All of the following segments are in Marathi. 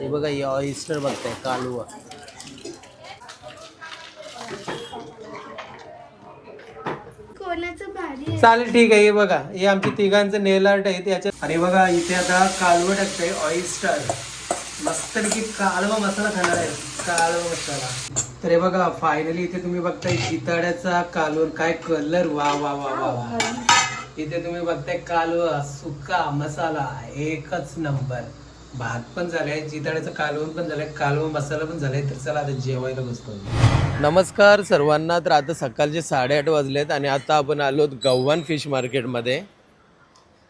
हे बघा हे ऑइस्टर बघताय कालवा. चालेल ठीक आहे हे बघा. हे आमची तिघांचं नेल आर्ट आहे त्याच्यात आणि बघा इथे आता कालवं टाकतंय ऑइस्टर मस्तपैकी कालवा मसाला खाणार आहे कालवा मसाला. तर हे बघा फायनली इथे तुम्ही बघताय जिताड्याचा कालवण काय कलर वा वा वा वा वा. इथे तुम्ही बघताय कालवा सुका मसाला एकच नंबर भात पण झालाय जिताड्याचं कालवण पण झालंय कालवण मसाला पण झालाय तर चला आता जेवायला बसतो. नमस्कार सर्वांना तर आता सकाळचे साडेआठ वाजलेत आणि आता आपण आलो गव्हाण फिश मार्केटमध्ये.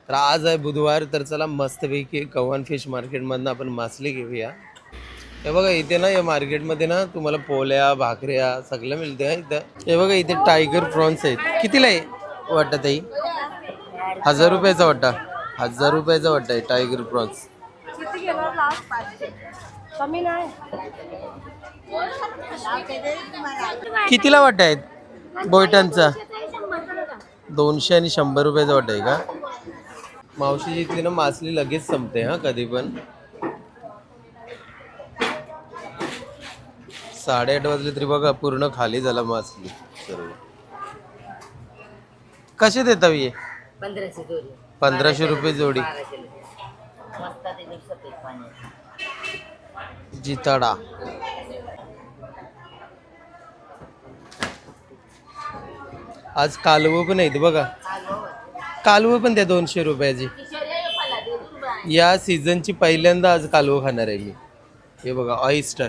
तर आज आहे बुधवार तर चला मस्तपैकी गव्हाण फिश मार्केटमधनं आपण मासली घेऊया. हे बघा इथे ना या मार्केटमध्ये ना तुम्हाला पोल्या भाकऱ्या सगळं मिळते इथं. हे बघा इथे टायगर प्रॉन्स आहेत. कितीला आहे वाटतं ताई? हजार रुपयाचा वाटा. हजार रुपयाचा वाटा आहे टायगर प्रॉन्स. कितीला वाटा आहेत बोयटांचा दोनशे आणि शंभर रुपयाचा वाटा आहे का? मावशी इथली ना मासली लगेच संपते हा कधी पण. साडेआठ वाजले तरी बघा पूर्ण खाली झाला मासली. सर्व. कसे देता पंधराशे रुपये जोडी बाराशे मस्त त्याच्यात सफेद पाणी जिताडा. आज कालवं पण आहेत बघा. कालवं पण द्या दोनशे रुपयाची. या सीझनची पहिल्यांदा आज कालवं खाणार आहे मी. हे बघा ऑइस्टर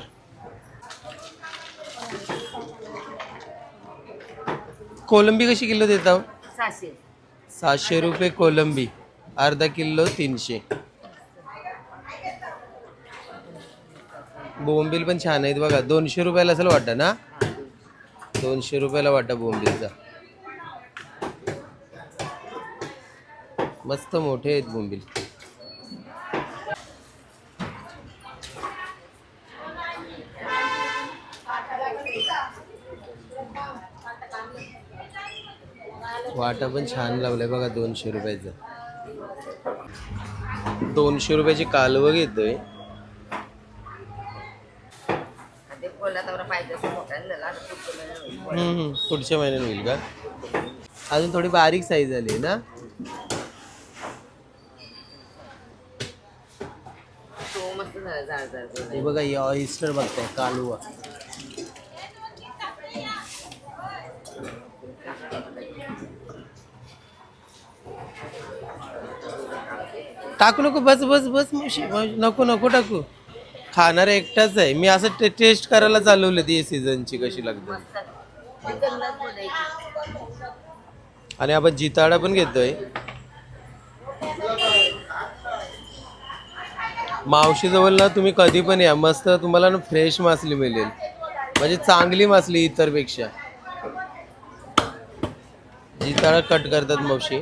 कोलंबी कशी किलो देता? सहाशे. सातशे रुपये कोलंबी. अर्धा किलो तीनशे. बोंबील पण छान आहेत बघा. दोनशे रुपयाला असेल वाटतं ना? दोनशे रुपयाला वाटा बोंबीलचा. मस्त मोठे आहेत बोंबील. वाटा पण छान लावलंय बघा दोनशे रुपयाचं. दोनशे रुपयाची कालवं घेतोय ते कोल्हापूर पाहिजे असं मोठा झाला आता पुढच्या महिन्यात होईल. हम्म, हम्म. पुढच्या महिन्यात होईल का? अजून थोडी बारीक साईज झाली ना जाड हे बघा हे ऑइस्टर बघताय कालवा. टाकू नको बस बस बस नको नको टाकू. खाणार एकटाच आहे. मी असं टेस्ट करायला चालवलं ती सीझनची कशी लागते. आणि आपण जिताडा पण घेतोय. मावशीजवळ ना तुम्ही कधी पण या. मस्त तुम्हाला ना फ्रेश मासली मिळेल. म्हणजे चांगली मासली इतरपेक्षा. जिताडा कट करतात मावशी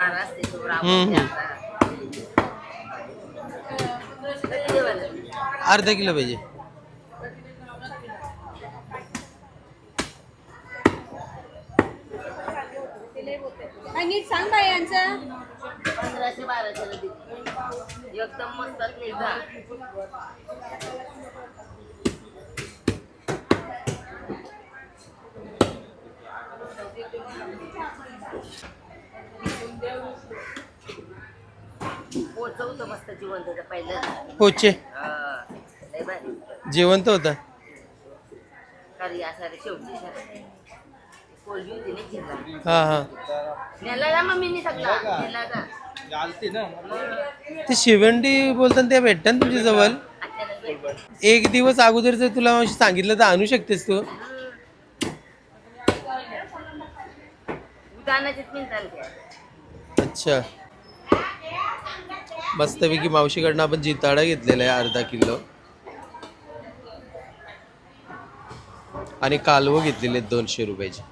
हार असते तो हम्म, रावण हम्म. कधी जेवायला? अर्धा किलो पाहिजे. नीट सांग बाई यांचं. पंधराशे बाराशेला देते एकदम मस्त पोचवतो मस्त जिवंत होतं पहिलं पोचे हा, लय भारी. जेवण तर होता. करी असा रे शेवटी शा- कोलबी होती ना चिरला हा हा. नेला का मम्मीनी सगळा. नेला का ते शिवंडी बोलताना ते भेटतात ना तुमच्या जवळ? अचानक भेटलं. एक दिवस अगोदर जर तुला सांगितलं तर आणू शकतेस तू. उदाहरणाचीच. अच्छा. मस्तपैकी मावशीकडनं आपण जिताडा घेतलेला आहे अर्धा किलो. आणि कालवं घेतलेले आहेत दोनशे रुपयाचे.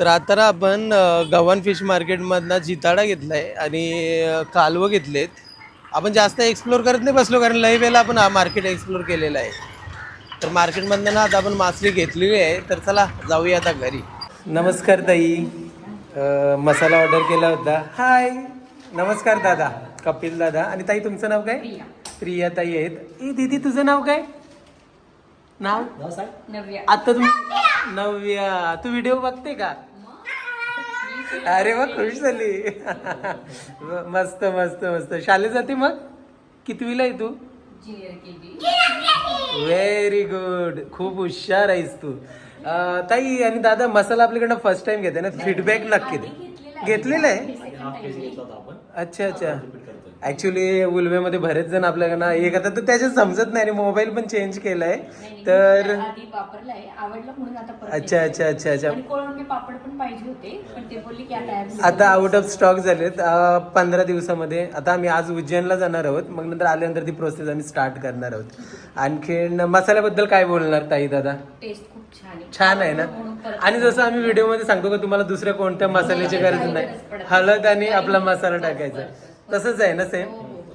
तर आता आपण गव्हाण फिश मार्केटमधनं जिताडा घेतला आहे आणि कालवं घेतलेत. आपण जास्त एक्सप्लोर करत नाही बसलो कारण लई वेळेला आपण हा मार्केट एक्सप्लोर केलेला आहे. तर मार्केटमधनं ना आता आपण मासळी घेतलेली आहे. तर चला जाऊया आता घरी. नमस्कार ताई. मसाला ऑर्डर केला होता. हाय नमस्कार दादा. कपिल दादा. आणि ताई तुमचं नाव काय? प्रिया. ताई आहेत. ए दीदी तुझं नाव काय? नाव? आता तुम्ही नवव्या तू व्हिडिओ बघते का? अरे वा खुश झाली. मस्त मस्त मस्त. शाळेत जाते मग? कितवीला आहे तू? व्हेरी गुड खूप हुशार आहेस तू. अं, ताई आणि दादा मसाला आपल्याकडनं फर्स्ट टाइम घेते ना? फीडबॅक नक्की दे. घेतलेला आहे. अच्छा अच्छा. ऍक्च्युली उलवेमध्ये बरेच जण आपल्याकडनं एक आता तर त्याच्यात समजत नाही आणि मोबाईल पण चेंज केलाय. तर आधी वापरलाय. आवडलं म्हणून आता परत अच्छा अच्छा अच्छा अच्छा. आणि पण पाहिजे होते पण ते बोलले की आता available आता आउट ऑफ स्टॉक झालेत. पंधरा दिवसामध्ये. आता आम्ही आज उज्जैनला जाणार आहोत. मग नंतर आल्यानंतर ती प्रोसेस आम्ही स्टार्ट करणार आहोत. आणखीन मसाल्याबद्दल काय बोलणार ताई दादा? टेस्ट खूप छान आहे. छान आहे ना? आणि जसं आम्ही व्हिडिओमध्ये सांगतो का तुम्हाला दुसऱ्या कोणत्या मसाल्याची गरज नाही. हळद आणि आपला मसाला टाकायचा. तसंच आहे ना सेम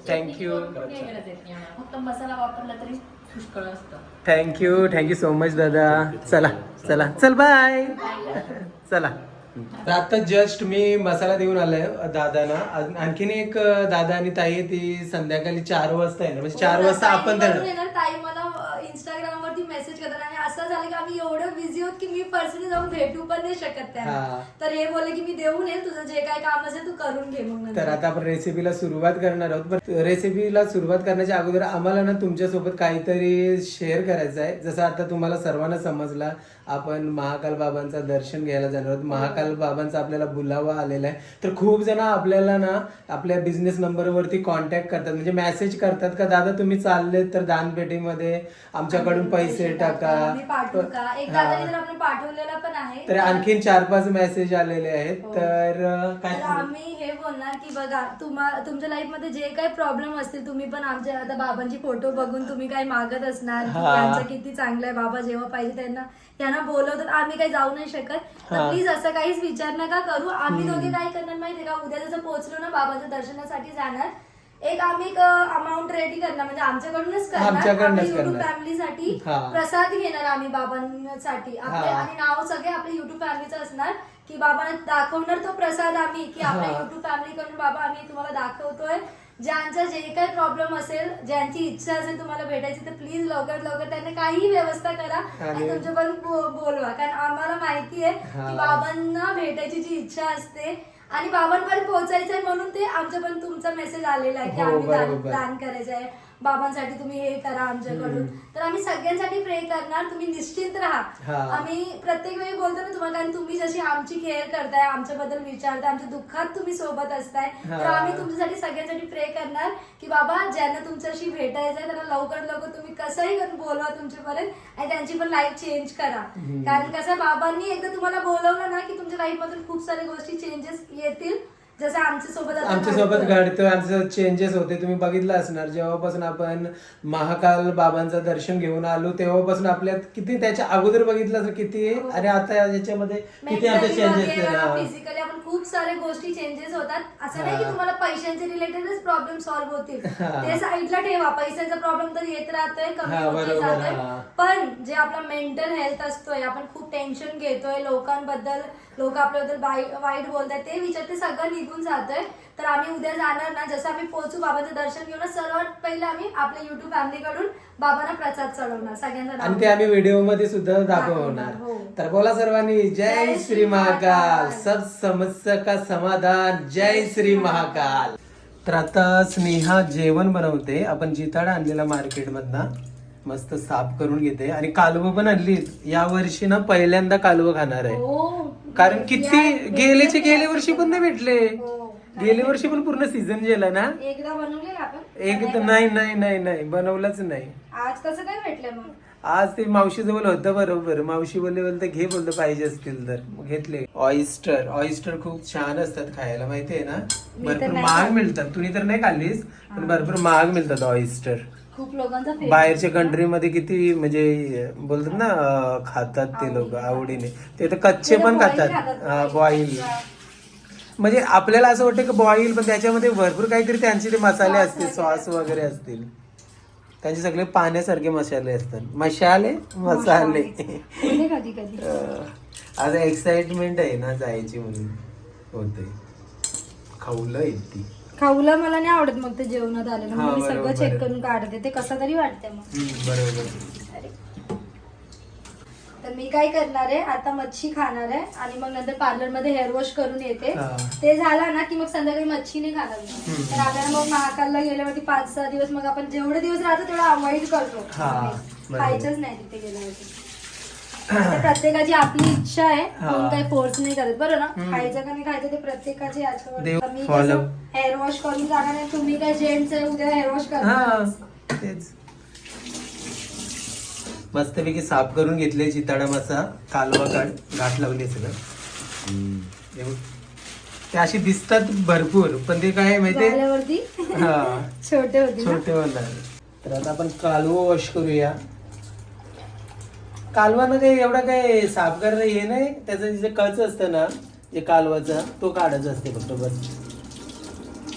थँक्यू काही गरज येत नाही आम्हाला. फक्त मसाला वापरला तरी पुष्कळ असतं. थँक्यू थँक्यू सो मच दादा. चला चला. चल बाय चला. तर आता जस्ट मी मसाला देऊन आलाय दादाना. आण- आणखीन एक दादा आणि ताई आहे, ती संध्याकाळी चार वाजता आहे ना म्हणजे चार वाजता आपण ताई मला इंस्टाग्राम वरती मेसेज करतात आणि असं झालं की आम्ही एवढं बिझी होत की मी पर्सनली जाऊन भेटू पण नाही शकत त्यांना. हा. तर हे बोलले की मी देऊन येईल तुझं जे काय काम असेल तू करून घे मग तर. आता आपण रेसिपीला सुरुवात करणार आहोत. पण रेसिपीला सुरुवात करण्याच्या अगोदर आम्हाला ना तुमच्यासोबत काहीतरी शेअर करायचं आहे जसं आता तुम्हाला सर्वांना समजला आपण महाकाल बाबांचं दर्शन घ्यायला जाणार आहोत. महाकाल बाबांचा आपल्याला बुलावा आलेला आहे. तर खूप जण आपल्याला ना आपल्या बिझनेस नंबरवरती कॉन्टॅक्ट करतात. म्हणजे मेसेज करतात का दादा तुम्ही चालले तर दानपेटीमध्ये आमच्याकडून पैसे टाका. पाठवलेला पण आहे तर आणखीन चार पाच मेसेज आलेले आहेत. हो. तर काय आम्ही हे बोलणार की बघा तुम्हा तुमच्या लाईफमध्ये जे काही प्रॉब्लेम असतील तुम्ही पण आमच्या आता बाबांची फोटो बघून तुम्ही काही मागत असणार. किती चांगलं आहे बाबा जेव्हा पाहिजे त्यांना त्यांना बोलवतात आम्ही काही जाऊ नाही शकत तर हा. प्लीज असं काहीच विचार नका करू आम्ही दोघे काय करणार माहितीये का उद्या जसं पोहोचलो ना बाबाच्या दर्शनासाठी जाणार एक आम्ही अमाऊंट रेडी करणार म्हणजे आमच्याकडूनच करणार आमच्याकडूनच आपल्या युट्यूब करणार. फॅमिलीसाठी हा. प्रसाद घेणार आम्ही बाबांसाठी आपले हा. आणि नाव सगळे आपल्या युट्यूब फॅमिलीचं असणार की बाबांना दाखवणार तो प्रसाद आम्ही की आपल्या हा. युट्यूब फॅमिलीकडून बाबा आम्ही तुम्हाला दाखवतोय ज्यांचा जे काही प्रॉब्लेम असेल ज्यांची इच्छा असेल तुम्हाला भेटायची तर प्लीज लवकर लवकर त्यांना काही व्यवस्था करा आणि तुमच्या पण बोलवा कारण आम्हाला माहिती आहे. की बाबांना भेटायची जी इच्छा असते आणि बाबांपर्यंत पोहोचायचं आहे म्हणून ते आमच्या पण तुमचा मेसेज आलेला आहे की हो, आम्ही. दान करायचं आहे बाबांसाठी तुम्ही हे करा आमच्याकडून. तर आम्ही सगळ्यांसाठी प्रे करणार. तुम्ही निश्चिंत राहा. आम्ही प्रत्येक वेळी बोलतो ना तुम्हाला कारण तुम्ही जशी आमची केअर करताय आमच्याबद्दल विचारताय आमच्या दुःखात तुम्ही सोबत असताय तर. आम्ही तुमच्यासाठी सगळ्यांसाठी प्रे करणार की बाबा ज्यांना तुमच्याशी भेटायचंय त्यांना लवकर लवकर तुम्ही कसंही करून बोलवा तुमच्यापर्यंत आणि त्यांची पण लाईफ चेंज करा. कारण कसं बाबांनी एकदा तुम्हाला बोलवलं ना की तुमच्या लाईफ मधून खूप साऱ्या गोष्टी चेंजेस येतील. जसं आमच्यासोबत आमच्यासोबत घडतोय. आमचं चेंजेस होते तुम्ही बघितलं असणार जेव्हापासून आपण महाकाल बाबांचं दर्शन घेऊन आलो तेव्हापासून आपल्यात किती त्याच्या अगोदर बघितलं तर किती हो. आणि आता याच्यामध्ये किती आमचे चेंजेस फिजिकली आपण खूप साऱ्या गोष्टी चेंजेस होतात असं नाही की. तुम्हाला पैशांचे रिलेटेडच प्रॉब्लेम सॉल्व्ह होतील. ते साईडला ठेवा पैशांचा प्रॉब्लेम तर येत राहतोय कमी जातोय. पण जे आपला मेंटल हेल्थ असतोय आपण खूप टेन्शन घेतोय लोकांबद्दल लोक आपल्याबद्दल वाई- वाईट बोलतात ते विचार ते सगळं निघून जातोय. तर आम्ही उद्या जाणार ना जसं आम्ही पोहोचू बाबाचं दर्शन घेऊन सर्वात पहिले आम्ही आपल्या युट्यूब फॅमिलीकडून बाबांना प्रसाद चढवणार सगळ्यांचा आणि ते आम्ही व्हिडिओमध्ये सुद्धा दाखवणार हो. तर बोला सर्वांनी जय श्री महाकाल. सब समस्या का समाधान. जय श्री महाकाल. तर आता स्नेहा जेवण बनवते. आपण जिताडा आणलेला मार्केट मधनं मस्त साफ करून घेते. आणि कालवं पण आणली या वर्षी ना पहिल्यांदा कालवं खाणार आहे. हो. कारण किती गेल्याचे गेल्या वर्षी पण नाही भेटले. हो. गेल्या वर्षी पण पूर्ण सीझन गेला ना? एकदा एक नाही नाही नाही नाही. बनवलंच नाही. आज कसं काय भेटलं मग? आज ते मावशी जवळ होतं बरोबर. मावशी बोलले बोलते घे बोलतो पाहिजे असतील तर. घेतले. ऑइस्टर ऑइस्टर खूप छान असतात खायला माहितीये ना? भरपूर महाग. मिळतात. तुम्ही तर नाही खाल्लीस पण भरपूर महाग मिळतात ऑइस्टर खूप लोकांचा favorite. बाहेरच्या कंट्रीमध्ये किती म्हणजे बोलतात ना अं, खातात ते लोक आवडीने. ते तर कच्चे ते पण boil खातात. खातात. बॉईल म्हणजे आपल्याला असं वाटतं की बॉईल पण त्याच्यामध्ये भरपूर काहीतरी त्यांचे ते मसाले Sauce असतील वगैरे सॉस वगैरे असतील. त्यांचे सगळे पाण्यासारखे मसाले असतात. मशाले मसाले. कधी कधी. अं, आज एक्साइटमेंट आहे ना जायची म्हणून. होते खाऊला येते खाऊला मला नाही आवडत मग ते जेवणात आलेलं हा, मग मी सगळं चेक. करून काढते ते कसं तरी वाटतंय मग बरोबर. तर मी काय करणार आहे आता मच्छी खाणार आहे आणि मग नंतर पार्लरमध्ये हेअर वॉश करून येते. ते झालं ना की मग संध्याकाळी मच्छी नाही खाणार. तर आपल्याला मग महाकालला गेल्यावरती पाच सहा दिवस मग आपण जेवढे दिवस राहतो तेवढा अवॉइड करतो. खायचंच नाही तिथे गेल्यावरती आता प्रत्येकाची आपली इच्छा आहे हा. कोण काही फोर्स नाही करत. बरं ना. खायचं का नाही खायचं ते प्रत्येकाची याच्यावर. हेअर वॉश करून जाणार आहे तुम्ही काय जेंट्स आहे उद्या हेअर वॉश हा करणार तेच. मस्तपैकी साफ करून घेतले चिताडा मासा कालवा काढ गाठ लावली सगळं. हे. ते अशी दिसतात भरपूर पण ते काय आहे माहितीये? हा. छोटे होते छोटे होणार तर आता आपण कालवं वॉश करूया. कालवानं काही एवढा काही साफ करणं हे नाही. त्याचं जे कच असतं ना जे कालवाचा तो काढायचा असते फक्त बस.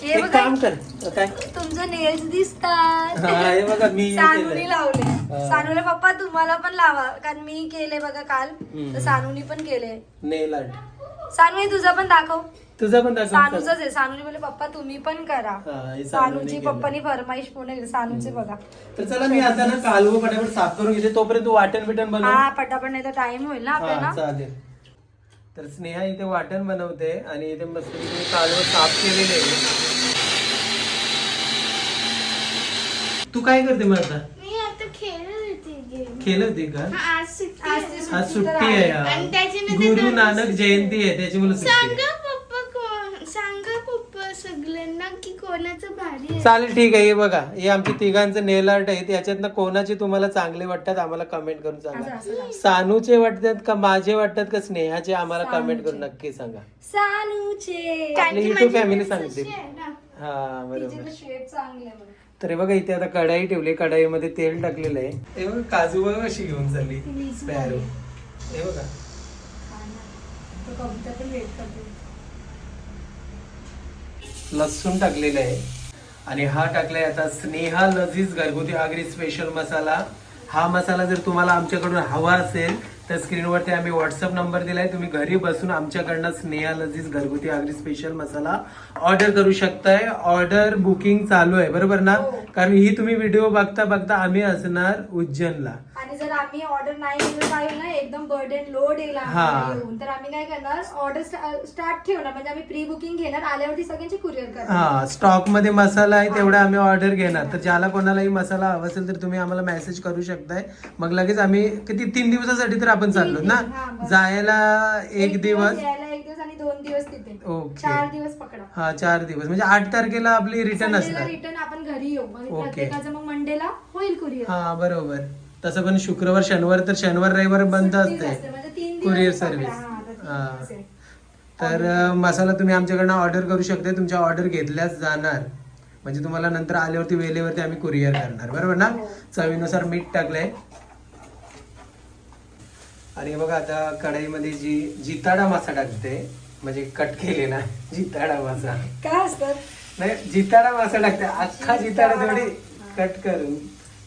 हे एक बघा काम कर. काय? तुमचं नेल्स दिसतात. हा, हे बघा मी हे सानूनी केलंय. लावले. हा. सानूला पप्पा तुम्हाला पण लावा कारण मी केले बघा काल. हम्म. तर सानूनी पण केले नेल आर्ट सानू तुझं पण दाखव. तुझा पण दाखव. सानूच आहे. सानूने बोलले पप्पा तुम्ही पण करा. हा, हे सानूने सानूची केलं. पप्पानी फरमाईश पूर्ण केली. सानूचे बघा. तर चला मी आता ना कालवं पटापट साफ करून घेते. तोपर्यंत तू वाटण बिटन बनव. हा पटापट नाही तर टाइम होईल ना हा आपल्याला. चालेल. तर स्नेहा इथे वाटण बनवते आणि इथे मस्त कालवं साफ केलेले आहे. तू काय करते मग आता मी आता खेळत होते गेम खेळत होती का आज सुट्टी आज आहे. ती आज सुट्टी तर सुट्टी आहे. आहे आणि आज. त्याच्यानंतर गुरु दोन नानक जयंती आहे त्याच्यामुळे सुट्टी आहे. सांगा पप्पा को- सांगा पप्पा सगळ्यांना की कोणाचं भारी आहे चालेल ठीक आहे हे बघा हे आमची तिघांचं नेल आर्ट आहेत याच्यातनं कोणाचे तुम्हाला चांगले वाटतात आम्हाला कमेंट करून सांगा. सानूचे वाटतात का माझे वाटतात का स्नेहाचे आम्हाला कमेंट करून नक्की सांगा सानूचे आपली युट्यूब फॅमिली सांगते आहे ना. हा बरोबर चांगले आहे बघा. तर हे बघा इथे आता कढाई ठेवली. कढाईमध्ये तेल टाकलेलं आहे. हे बघा काजू बघा कशी घेऊन चालली. स्पॅरो हे बघा. तो लसूण टाकलेलं आहे. आणि हा टाकलाय आता स्नेहा लजीज घरगुती आगरी स्पेशल मसाला. हा मसाला जर तुम्हाला आमच्याकडून हवा असेल तर स्क्रीनवरती आम्ही व्हॉट्सअप नंबर दिलाय. तुम्ही घरी बसून आमच्याकडनं स्नेहा लजीज घरगुती आगरी स्पेशल मसाला ऑर्डर करू शकताय. ऑर्डर बुकिंग चालू आहे. बरोबर ना? हो. कारण ही तुम्ही व्हिडिओ बघता बघता आम्ही असणार उज्जैनला. आणि जर आम्ही ऑर्डर नाही काय होईल ना एकदम बर्डन लोड येईल हा. आम्हाला येऊन. तर आम्ही काय करणार? ऑर्डर स्टार्ट ठेवणार. म्हणजे आम्ही प्री बुकिंग घेणार. आल्यावरती सगळ्यांची कुरिअर करणार. हा स्टॉकमध्ये मसाला आहे तेवढा आम्ही ऑर्डर घेणार. तर ज्याला कोणालाही मसाला हवा असेल तर तुम्ही आम्हाला मेसेज करू शकताय. मग लगेच आम्ही किती तीन दिवसासाठी तर आपण चाललो ना? हा. जायला एक दिवस यायला एक दिवस आणि दोन दिवस तिथे. ओके. चार दिवस पकडा. हा चार दिवस. म्हणजे आठ तारखेला आपली रिटर्न असणार. रिटर्न आपण घरी येऊ. ओके. प्रत्येकाचं मग मंडेला होईल कुरिअर हा बरोबर. तसं पण शुक्रवार शनिवार तर शनिवार रविवार बंद असते. म्हणजे कुरिअर. सर्व्हिस हा, तर अं, मसाला तुम्ही आमच्याकडनं ऑर्डर करू शकता. तुमच्या ऑर्डर घेतल्याच जाणार. म्हणजे तुम्हाला नंतर आल्यावरती वेळेवरती आम्ही कुरिअर करणार. बरोबर ना? हो. चवीनुसार मीठ टाकलंय. आणि बघा आता कढाईमध्ये जी जिताडा मासा टाकते म्हणजे कट केलेला जिताडा मासा. काय असतात? नाही जिताडा मासा टाकते. अख्खा जिताडा थोडी कट करून.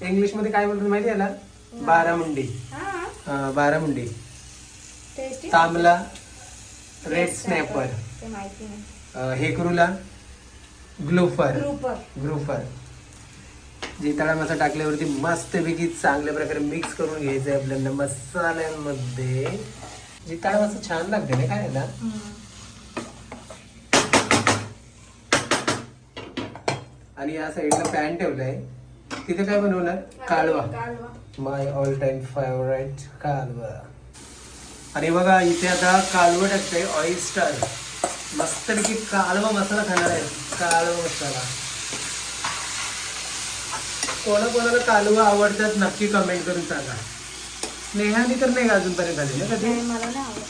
इंग्लिशमध्ये काय बोलतात माहिती आहे ना बारामुंडी. बारामुंडी. टेस्टी तांबला रेड स्नॅपर हेकरूला ग्लोफर. ग्रुपर ग्रुफर जिताडा मासा टाकल्यावरती मस्तपैकी चांगल्या प्रकारे मिक्स करून घ्यायचं आहे आपल्याला मसाल्यांमध्ये. जिताडा मासा छान लागते ना खायला. आणि या साईडला पॅन ठेवलाय. तिथे काय बनवणार? कालवा. माय ऑल टाइम फेवरेट कालवा. आणि बघा इथे आता कालवं टाकतंय ऑइस्टर मस्तपैकी कालवा मसाला खाणार आहे. कालवा मसाला. कोणा कोणाला कालवा आवडतात नक्की कमेंट करून सांगा. स्नेहाने तर नाही का अजूनपर्यंत झाली ना कधी? नाही, मला नाही आवडत.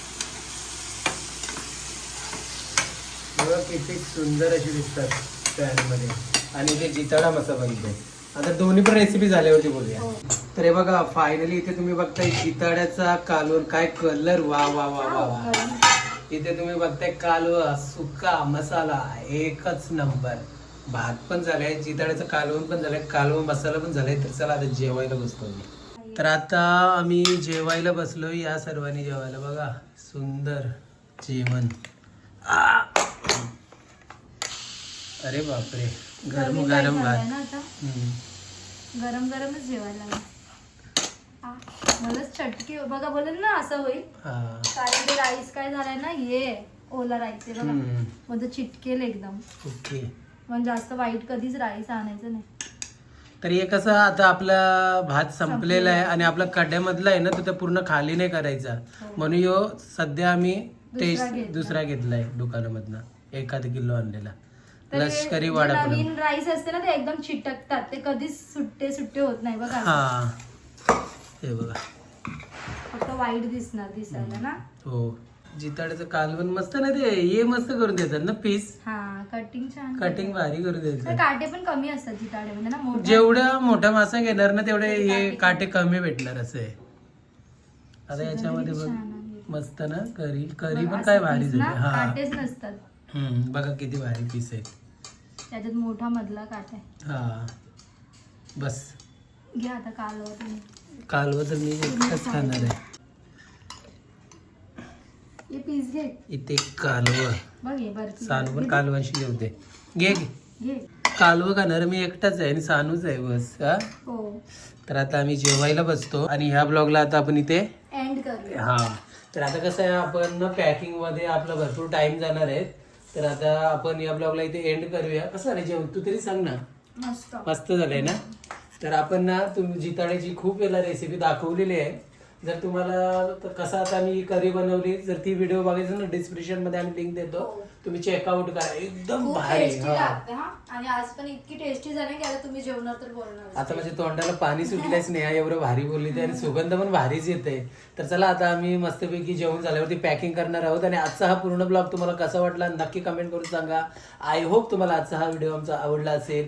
बघा किती सुंदर अशी दिसतात पॅनमध्ये आणि ते जिताडा मसाला इथे आता दोन्ही पण रेसिपी झाल्यावरती बोलूया. हो. तर हे बघा फायनली इथे तुम्ही बघताय जिताड्याचा कालवण काय कलर वा वा वा वा वा. इथे तुम्ही बघताय कालवा सुका मसाला एकच नंबर भात पण झालाय जिताड्याचं कालवण पण झालंय कालवा मसाला पण झालाय तर चला आता जेवायला बसतो मी. तर आता आम्ही जेवायला बसलो या सर्वांनी जेवायला. बघा सुंदर जेवण! अरे बापरे गरम गरमी भात. गरम गरमच जेवायला मलाच चटके बघा बोलेल ना असं होईल. कारण ते राईस काय झालाय ना ये ओला राईस आहे बघा. म्हणजे चिटकेल एकदम. ओके. पण जास्त वाईट कधीच राईस आणायचं नाही. तर हे कसं आता आपला भात संपलेला आहे आणि आपला कड्यामधला आहे ना तो तर पूर्ण खाली नाही करायचा. म्हणून यो सध्या आम्ही टेस्ट. दुसरा घेतलाय दुकानामधनं. एखाद किलो आणलेला. हे लष्करी वाडा नवीन राईस असते ना ते एकदम चिटकतात. ते कधीच सुट्टे सुट्टे होत नाही बघा. हा. हे बघा. फक्त वाईट दिसणार दिसायला ना? हो. जिताड्याचं कालवण मस्त ना ते हे मस्त करून देतात ना पीस हा कटिंग छान कटिंग भारी करून तर देतात काटे पण कमी असतात जिताड्यामध्ये ना जेवढ्या मोठा मासा घेणार ना तेवढे हे काटे कमी. भेटणार असं. आहे आता याच्यामध्ये बघ आहे. मस्त ना करी करी पण असं काय भारी piece ना झाली. हा. काटेच नसतात. हम्म, बघा किती भारी पीस आहेत. त्याच्यात मोठा मधला काटा आहे. हा. बस. घ्या आता कालवा तुम्ही. कालवं तर मी एकटाच खाणार आहे. पीस घे. इथे कालवं. बघ हे बर्फी सानू पण कालवांशी जेवते घे घे. घे. कालवं खाणार मी एकटाच आहे आणि सानूच आहे बस हा? हो. तर आता आम्ही जेवायला बसतो आणि ह्या ब्लॉगला आता आपण इथे एंड करूया. हा. तर आता कसं आहे आपण पॅकिंगमध्ये आपला भरपूर टाइम जाणार आहे. तर आता आपण या ब्लॉगला इथे एंड करूया. कसं आहे जेवण? तू तरी सांग ना. मस्त. मस्त झालंय ना? तर आपण ना तुम्ही जिताड्याची खूप वेळा रेसिपी दाखवलेली आहे. जर तुम्हाला तर कसं आता मी करी बनवली जर ती व्हिडिओ बघायचं ना डिस्क्रिप्शनमध्ये आम्ही लिंक देतो. तुम्ही चेकआउट करा. एकदम खूप भारी. टेस्टी हा. लागते हा. आणि आज पण इतकी टेस्टी झाली की आता तुम्ही जेवणार तर बोलणार आता म्हणजे तोंडाला पाणी सुटलेच नाही हा, एवढं भारी बोलली ते. आणि सुगंध पण भारीच येते. तर चला आता आम्ही मस्तपैकी जेवण झाल्यावरती पॅकिंग करणार आहोत. आणि आजचा हा पूर्ण ब्लॉग तुम्हाला कसा वाटला नक्की कमेंट करून सांगा. आय होप तुम्हाला आजचा हा व्हिडिओ आमचा आवडला असेल.